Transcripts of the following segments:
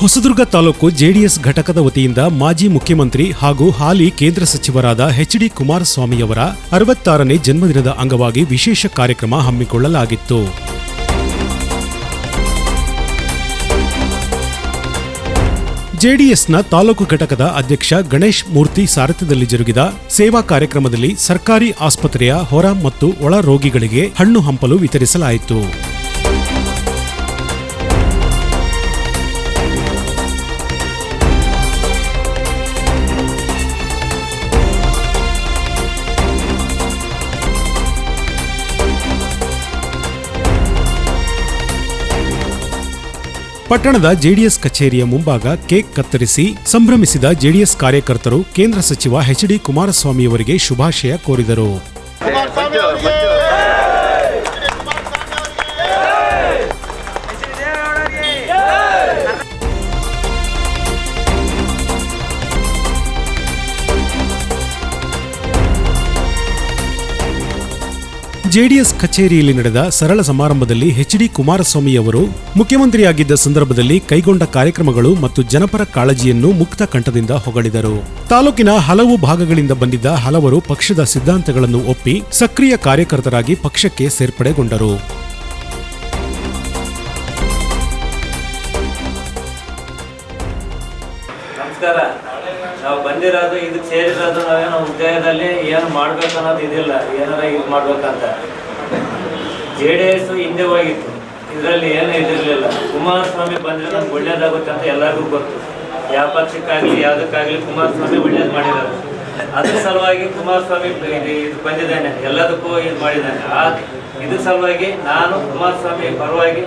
Hosadurga taluk JDS ಘಟಕದ ವತಿಯಿಂದ ಮಾಜಿ ಮುಖ್ಯಮಂತ್ರಿ ಹಾಗೂ ಹಾಲಿ ಕೇಂದ್ರ ಸಚಿವರಾದ ಎಚ್ ಡಿ ಕುಮಾರಸ್ವಾಮಿಯವರ ಅರವತ್ತಾರನೇ ಜನ್ಮದಿನದ ಅಂಗವಾಗಿ ವಿಶೇಷ ಕಾರ್ಯಕ್ರಮ ಹಮ್ಮಿಕೊಳ್ಳಲಾಗಿತ್ತು. ಜೆಡಿಎಸ್ನ ತಾಲೂಕು ಘಟಕದ ಅಧ್ಯಕ್ಷ ಗಣೇಶ್ ಮೂರ್ತಿ ಸಾರಥ್ಯದಲ್ಲಿ ಜರುಗಿದ ಸೇವಾ ಕಾರ್ಯಕ್ರಮದಲ್ಲಿ ಸರ್ಕಾರಿ ಆಸ್ಪತ್ರೆಯ ಹೊರ ಮತ್ತು ಒಳ ರೋಗಿಗಳಿಗೆ ಹಣ್ಣು ಹಂಪಲು ವಿತರಿಸಲಾಯಿತು. ಪಟ್ಟಣದ ಜೆಡಿಎಸ್ ಕಚೇರಿಯ ಮುಂಭಾಗ ಕೇಕ್ ಕತ್ತರಿಸಿ ಸಂಭ್ರಮಿಸಿದ ಜೆಡಿಎಸ್ ಕಾರ್ಯಕರ್ತರು ಕೇಂದ್ರ ಸಚಿವ ಎಚ್ ಡಿ ಕುಮಾರಸ್ವಾಮಿಯವರಿಗೆ ಶುಭಾಶಯ ಕೋರಿದರು. ಜೆಡಿಎಸ್ ಕಚೇರಿಯಲ್ಲಿ ನಡೆದ ಸರಳ ಸಮಾರಂಭದಲ್ಲಿ ಎಚ್ ಡಿ ಕುಮಾರಸ್ವಾಮಿಯವರು ಮುಖ್ಯಮಂತ್ರಿಯಾಗಿದ್ದ ಸಂದರ್ಭದಲ್ಲಿ ಕೈಗೊಂಡ ಕಾರ್ಯಕ್ರಮಗಳು ಮತ್ತು ಜನಪರ ಕಾಳಜಿಯನ್ನು ಮುಕ್ತ ಕಂಠದಿಂದ ಹೊಗಳಿದರು. ತಾಲೂಕಿನ ಹಲವು ಭಾಗಗಳಿಂದ ಬಂದಿದ್ದ ಹಲವರು ಪಕ್ಷದ ಸಿದ್ಧಾಂತಗಳನ್ನು ಒಪ್ಪಿ ಸಕ್ರಿಯ ಕಾರ್ಯಕರ್ತರಾಗಿ ಪಕ್ಷಕ್ಕೆ ಸೇರ್ಪಡೆಗೊಂಡರು. ನಮಸ್ಕಾರ. ನಾವು ಬಂದಿರೋದು, ಇದಕ್ಕೆ ಸೇರಿರೋದು ನಾವೇನೋ ಉದ್ಯೋಗದಲ್ಲಿ ಏನು ಮಾಡ್ಬೇಕು ಅನ್ನೋದು ಇದಿಲ್ಲ. ಏನಾರ ಇದು ಮಾಡ್ಬೇಕಂತ. ಜೆ ಡಿ ಎಸ್ ಹಿಂದೆ ಹೋಗಿತ್ತು. ಇದರಲ್ಲಿ ಏನು ಇದಿರಲಿಲ್ಲ. ಕುಮಾರಸ್ವಾಮಿ ಬಂದರೆ ನಮ್ಗೆ ಒಳ್ಳೇದಾಗುತ್ತೆ ಅಂತ ಎಲ್ಲರಿಗೂ ಗೊತ್ತು. ಯಾವ ಪಕ್ಷಕ್ಕಾಗಲಿ, ಯಾವುದಕ್ಕಾಗಲಿ ಕುಮಾರಸ್ವಾಮಿ ಒಳ್ಳೇದು ಮಾಡಿರೋದು. ಅದ್ರ ಸಲುವಾಗಿ ಕುಮಾರಸ್ವಾಮಿ ಇದು ಬಂದಿದ್ದಾನೆ. ಎಲ್ಲದಕ್ಕೂ ಇದು ಮಾಡಿದ್ದಾನೆ. ಆ ಇದ್ರ ಸಲುವಾಗಿ ನಾನು ಕುಮಾರಸ್ವಾಮಿ ಪರವಾಗಿ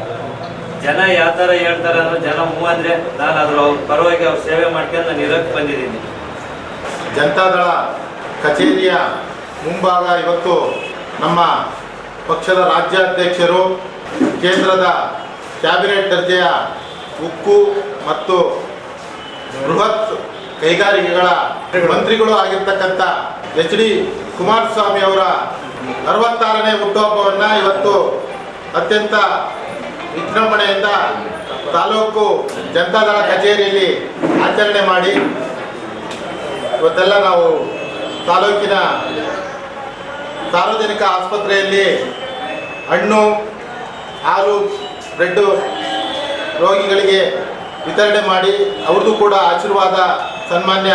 ಜನ ಯಾವ ಹೇಳ್ತಾರೆ ಅನ್ನೋ ಜನ ಅಂದರೆ ನಾನು ಅದ್ರ ಅವ್ರ ಪರವಾಗಿ ಅವ್ರ ಸೇವೆ ಮಾಡ್ಕೊಂಡು ನಾನು ಇರೋಕ್ಕೆ ಬಂದಿದ್ದೀನಿ. ಜನತಾದಳ ಕಚೇರಿಯ ಮುಂಭಾಗ ಇವತ್ತು ನಮ್ಮ ಪಕ್ಷದ ರಾಜ್ಯಾಧ್ಯಕ್ಷರು, ಕೇಂದ್ರದ ಕ್ಯಾಬಿನೆಟ್ ದರ್ಜೆಯ ಉಕ್ಕು ಮತ್ತು ಬೃಹತ್ ಕೈಗಾರಿಕೆಗಳ ಮಂತ್ರಿಗಳು ಆಗಿರ್ತಕ್ಕಂಥ ಎಚ್ ಡಿ ಕುಮಾರಸ್ವಾಮಿ ಅವರ ಅರವತ್ತಾರನೇ ಹುಟ್ಟುಹಬ್ಬವನ್ನು ಇವತ್ತು ಅತ್ಯಂತ ವಿಜೃಂಭಣೆಯಿಂದ ತಾಲೂಕು ಜನತಾದಳ ಕಚೇರಿಯಲ್ಲಿ ಆಚರಣೆ ಮಾಡಿ ಇವತ್ತೆಲ್ಲ ನಾವು ತಾಲೂಕಿನ ಸಾರ್ವಜನಿಕ ಆಸ್ಪತ್ರೆಯಲ್ಲಿ ಹಣ್ಣು, ಹಾಲು, ಬ್ರೆಡ್ಡು ರೋಗಿಗಳಿಗೆ ವಿತರಣೆ ಮಾಡಿ ಅವ್ರದ್ದು ಕೂಡ ಆಶೀರ್ವಾದ, ಸನ್ಮಾನ್ಯ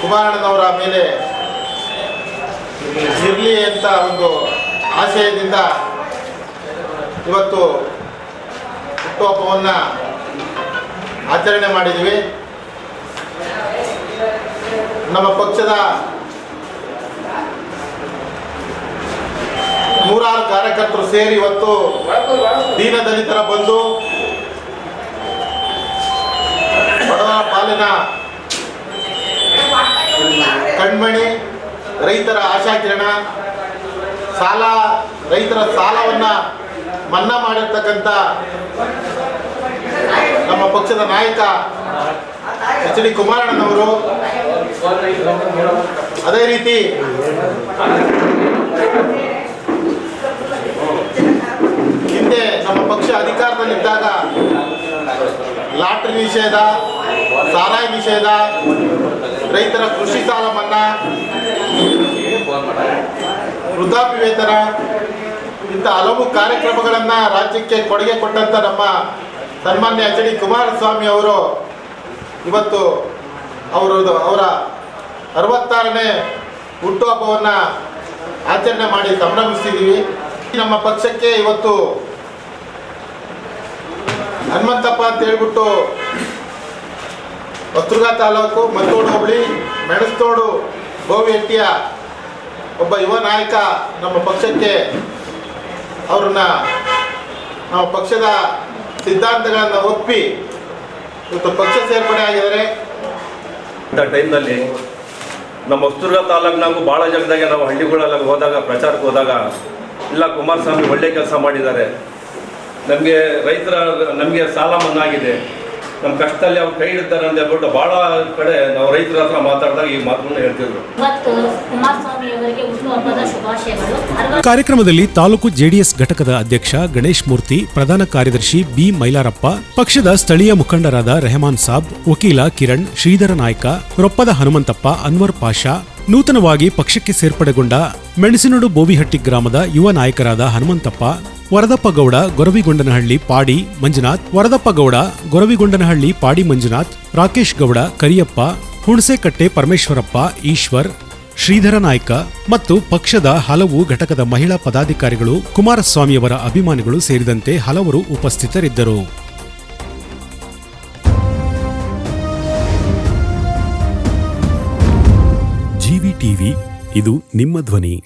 ಕುಮಾರಣ್ಣನವರ ಮೇಲೆ ಇರಲಿ ಅಂತ ಒಂದು ಆಶಯದಿಂದ ಇವತ್ತು ಹುಟ್ಟುಹಬ್ಬವನ್ನು ಆಚರಣೆ ಮಾಡಿದ್ದೀವಿ. ನಮ್ಮ ಪಕ್ಷದ ನೂರಾರು ಕಾರ್ಯಕರ್ತರು ಸೇರಿ ಇವತ್ತು ದೀನ ದಲಿತರ ಬಂದು ಬಡವರ ಪಾಲಿನ ಕಣ್ಮಣಿ ರೈತರ ಆಶಾಕಿರಣ, ಸಾಲ, ರೈತರ ಸಾಲವನ್ನು ಮನ್ನಾ ಮಾಡಿರ್ತಕ್ಕಂಥ ನಮ್ಮ ಪಕ್ಷದ ನಾಯಕ ಎಚ್ ಡಿ ಕುಮಾರಣ್ಣನವರು. ಅದೇ ರೀತಿ ಹಿಂದೆ ನಮ್ಮ ಪಕ್ಷ ಅಧಿಕಾರದಲ್ಲಿದ್ದಾಗ ಲಾಟ್ರಿ ನಿಷೇಧ, ಸಾರಾಯಿ ನಿಷೇಧ, ರೈತರ ಕೃಷಿ ಸಾಲ ಮನ್ನಾ, ವೃದ್ಧಾಪ್ಯ ವೇತನ ಇಂಥ ಹಲವು ಕಾರ್ಯಕ್ರಮಗಳನ್ನು ರಾಜ್ಯಕ್ಕೆ ಕೊಡುಗೆ ಕೊಟ್ಟಂಥ ನಮ್ಮ ಸನ್ಮಾನ್ಯ ಎಚ್ ಡಿ ಕುಮಾರಸ್ವಾಮಿ ಅವರು ಇವತ್ತು ಅವರದು ಅವರ ಅರವತ್ತಾರನೇ ಹುಟ್ಟುಹಬ್ಬವನ್ನು ಆಚರಣೆ ಮಾಡಿ ಸಂಭ್ರಮಿಸಿದ್ದೀವಿ. ನಮ್ಮ ಪಕ್ಷಕ್ಕೆ ಇವತ್ತು ಹನುಮಂತಪ್ಪ ಅಂತ ಹೇಳ್ಬಿಟ್ಟು ಹೊಸದುರ್ಗ ತಾಲೂಕು ಮತ್ತೋಡು ಹೋಬಳಿ, ಮೆಣಸ್ತೋಡು, ಗೋವಿಹಟ್ಟಿಯ ಒಬ್ಬ ಯುವ ನಾಯಕ ನಮ್ಮ ಪಕ್ಷಕ್ಕೆ ಅವ್ರನ್ನ ನಾವು ಪಕ್ಷದ ಸಿದ್ಧಾಂತಗಳನ್ನು ಒಪ್ಪಿ ಇವತ್ತು ಪಕ್ಷ ಸೇರ್ಪಡೆ ಆಗಿದ್ದಾರೆ. ಇಂಥ ಟೈಮ್ನಲ್ಲಿ ನಮ್ಮ ಹೊಸದುರ್ಗ ತಾಲೂಕಿನಾಗೂ ಭಾಳ ಜಾಗದಾಗೆ ನಾವು ಹಳ್ಳಿಗಳೆಲ್ಲ ಹೋದಾಗ, ಪ್ರಚಾರಕ್ಕೆ ಹೋದಾಗ ಇಲ್ಲ ಕುಮಾರಸ್ವಾಮಿ ಒಳ್ಳೆ ಕೆಲಸ ಮಾಡಿದ್ದಾರೆ. ನಮಗೆ ರೈತರ, ನಮಗೆ ಸಾಲ ಮನ್ನಾ ಆಗಿದೆ. ನಮ್ಮ ಕಷ್ಟದಲ್ಲಿ ಅವ್ರು ಕೈ ಹಿಡಿತಾರೆ ಅಂತ ಹೇಳ್ಬಿಟ್ಟು ಬಹಳ ಕಡೆ ನಾವು ರೈತರ ಹತ್ರ ಮಾತಾಡಿದಾಗ ಈ ಮಾತುಗಳನ್ನ ಹೇಳ್ತಿದ್ರು. ಇವತ್ತು ಕುಮಾರಸ್ವಾಮಿ ಅವರಿಗೆ ಹುಟ್ಟುಹಬ್ಬದ ಶುಭಾಶಯಗಳು. ಕಾರ್ಯಕ್ರಮದಲ್ಲಿ ತಾಲೂಕು ಜೆಡಿಎಸ್ ಘಟಕದ ಅಧ್ಯಕ್ಷ ಗಣೇಶ್ ಮೂರ್ತಿ ಪ್ರಧಾನ ಕಾರ್ಯದರ್ಶಿ ಬಿ ಮೈಲಾರಪ್ಪ ಪಕ್ಷದ ಸ್ಥಳೀಯ ಮುಖಂಡರಾದ ರೆಹಮಾನ್ ಸಾಬ್ ವಕೀಲ ಕಿರಣ್ ಶ್ರೀಧರ ನಾಯ್ಕ ರೊಪ್ಪದ ಹನುಮಂತಪ್ಪ ಅನ್ವರ್ ಪಾಷಾ ನೂತನವಾಗಿ ಪಕ್ಷಕ್ಕೆ ಸೇರ್ಪಡೆಗೊಂಡ ಮೆಣಸಿನಡು ಬೋವಿಹಟ್ಟಿ ಗ್ರಾಮದ ಯುವ ನಾಯಕರಾದ ಹನುಮಂತಪ್ಪ ವರದಪ್ಪ ಗೌಡ ಗೊರವಿಗೊಂಡನಹಳ್ಳಿ ಪಾಡಿ ಮಂಜುನಾಥ್. ವರದಪ್ಪಗೌಡ, ಗೊರವಿಗೊಂಡನಹಳ್ಳಿ ಪಾಡಿ ಮಂಜುನಾಥ್. ರಾಕೇಶ್ ಗೌಡ ಕರಿಯಪ್ಪ, ಹುಣಸೆಕಟ್ಟೆ ಪರಮೇಶ್ವರಪ್ಪ, ಈಶ್ವರ್, ಶ್ರೀಧರ ನಾಯ್ಕ ಮತ್ತು ಪಕ್ಷದ ಹಲವು ಘಟಕದ ಮಹಿಳಾ ಪದಾಧಿಕಾರಿಗಳು ಕುಮಾರಸ್ವಾಮಿಯವರ ಅಭಿಮಾನಿಗಳು ಸೇರಿದಂತೆ ಹಲವರು ಉಪಸ್ಥಿತರಿದ್ದರು. ಜಿವಿ ಟಿವಿ, ಇದು ನಿಮ್ಮ ಧ್ವನಿ.